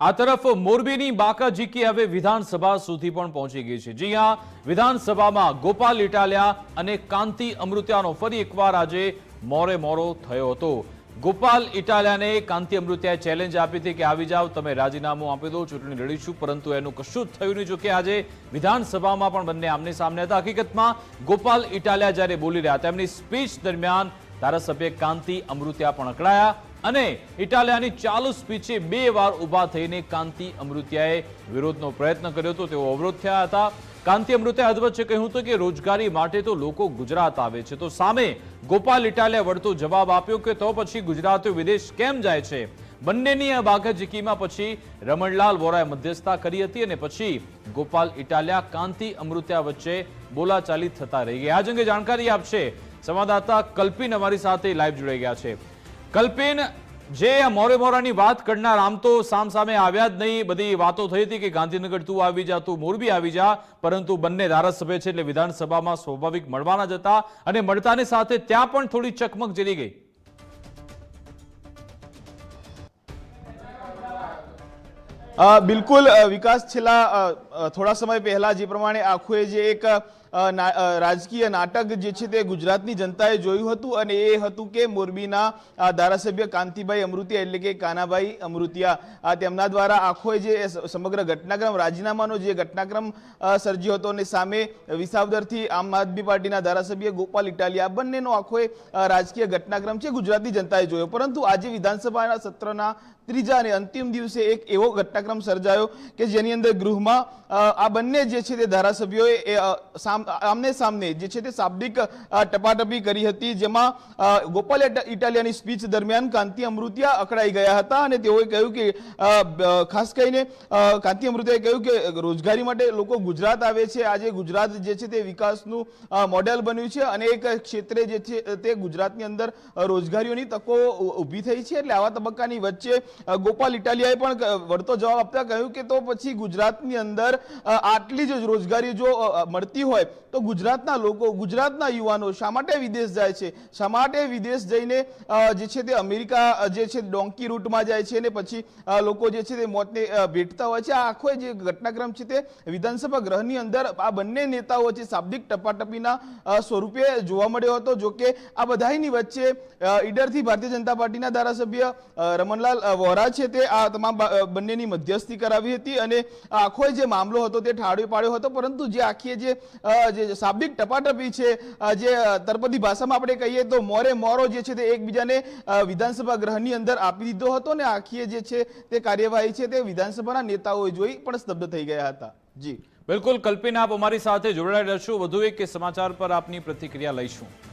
આ તરફ મોરબીની બાકાજીકી હવે વિધાનસભા સુધી પણ પહોંચી ગઈ છે. જી હા, વિધાનસભામાં ગોપાલ ઇટાલિયા અને કાંતિ અમૃત્યાનો ફરી એકવાર આજે મોરે મોરો થયો હતો. ગોપાલ ઇટાલિયાને કાંતિ અમૃત્યાએ ચેલેન્જ આપી હતી કે આવી જાઓ, તમે રાજીનામું આપી દો, ચૂંટણી લડીશું પરંતુ એનું કશું જ થયું નહીં. જોકે આજે વિધાનસભામાં પણ બંને આમને સામને હતા. હકીકતમાં ગોપાલ ઇટાલિયા જ્યારે બોલી રહ્યા, તેમની સ્પીચ દરમિયાન ધારાસભ્ય કાંતિ અમૃત્યા પણ અકળાયા. અને ઇટાલિયાની ચાલુ સ્પીચે બે વાર ઊભા થઈને કાંતિ અમૃત્યાએ વિરોધનો પ્રયત્ન કર્યો હતો. તેઓ અવરોધ થયા હતા. કાંતિ અમૃત્યા અધવચ્ચે કહ્યું હતું કે રોજગારી માટે તો લોકો ગુજરાત આવે છે. તો સામે ગોપાલ ઇટાલિયા વળતો જવાબ આપ્યો કે તો પછી ગુજરાતીઓ વિદેશ કેમ જાય છે? બંનેની આ બાઘાજીકીમાં પછી રમણલાલ વોરાએ મધ્યસ્થતા કરી હતી અને પછી ગોપાલ ઇટાલિયા કાંતિ અમૃત્યા વચ્ચે બોલાચાલી થતા રહી ગયા. આજ અંગે જાણકારી આપશે સંવાદદાતા કલ્પિન અમારી સાથે લાઈવ જોડાઈ ગયા છે. કલ્પિન, જે મોરે મોરાની વાત કરનાર આમ તો સામ સામે આવ્યા જ નહીં. બધી વાતો થઈ હતી કે ગાંધીનગર તું આવી જા, તું મોરબી આવી જા, પરંતુ બંને ધારાસભ્ય છે એટલે વિધાનસભામાં સ્વાભાવિક મળવાના જ હતા અને મળતાની સાથે ત્યાં પણ થોડી ચકમક જરી ગઈ. બિલકુલ વિકાસ છેલ્લા થોડા સમય પહેલા જે પ્રમાણે આખું જે એક રાજકીય નાટક જે છે તે ગુજરાતની જનતાએ જોયું હતું અને એ હતું કે મોરબીના ધારાસભ્ય કાંતિભાઈ અમૃતિયા એટલે કે કાનાભાઈ અમૃતિયા. તેમના દ્વારા આખો જે સમગ્ર ઘટનાક્રમ, રાજીનામાનો જે ઘટનાક્રમ સર્જ્યો હતો અને સામે વિસાવદરથી આમ આદમી પાર્ટીના ધારાસભ્ય ગોપાલ ઇટાલિયા, બંનેનો આખો રાજકીય ઘટનાક્રમ છે ગુજરાતની જનતાએ જોયો. પરંતુ આજે વિધાનસભાના સત્રના ત્રીજા અને અંતિમ દિવસે એક એવો ઘટનાક્રમ સર્જાયો કે જેની અંદર ગૃહમાં આ બંને જે છે તે ધારાસભ્યોએ સામ- આમને સામને, જે છે તે શાબ્દિક ટપાટપી કરી હતી, જેમાં ગોપાલ ઇટા- ઇટાલિયાની સ્પીચ દરમિયાન કાંતિ અમૃતિયા અકળાઈ ગયા હતા અને તેઓએ કહ્યું કે ખાસ કરીને કાંતિ અમૃતિયાએ કહ્યું કે, રોજગારી માટે લોકો ગુજરાત આવે છે. આજે ગુજરાત જે છે તે વિકાસનું મોડેલ બન્યું છે અને એક ક્ષેત્રે જે છે તે ગુજરાતની અંદર રોજગારીઓની તકો ઊભી થઈ છે. એટલે આવા તબક્કાની વચ્ચે ગોપાલ ઇટાલિયાએ પણ વળતો જવાબ આપતા કહ્યું કે તો પછી ગુજરાતની અંદર આટલી જ રોજગારી જો મળતી હોય તો ગુજરાતના લોકો, ગુજરાતના યુવાનો શા માટે વિદેશ જાય છે? શા માટે વિદેશ જઈને જે છે તે અમેરિકા જે છે ડોંકી રૂટમાં જાય છે અને પછી લોકો જે છે તે મોતને ભેટતા હોય છે? આ આખો જે ઘટનાક્રમ છે તે વિધાનસભા ગૃહની અંદર આ બંને નેતાઓ છે શાબ્દિક ટપાટપીના સ્વરૂપે જોવા મળ્યો હતો. જો કે આ બધાની વચ્ચે ઈડરથી ભારતીય જનતા પાર્ટીના ધારાસભ્ય રમણલાલ વોરા છે તે આ તમામ બંનેની મધ્યસ્થી કરાવી હતી અને આખો જે મામલો હતો તે ઠાળ્યો પાડ્યો હતો. પરંતુ જે આખી જે જે શાબ્દિક ટપાટપી છે જે તરપદી ભાષામાં આપણે કહીએ તો મોરે મોરો જે છે તે એકબીજાને વિધાનસભા ગૃહની અંદર આપી દીધો હતો ને આખી જે છે તે કાર્યવાહી છે તે વિધાનસભાના નેતાઓએ જોઈ પણ સ્તબ્ધ થઈ ગયા હતા. જી. બિલકુલ, કલ્પિના આપ અમારી સાથે જોડાયેલા છો વધુ એક સમાચાર પર આપની પ્રતિક્રિયા લઈશું.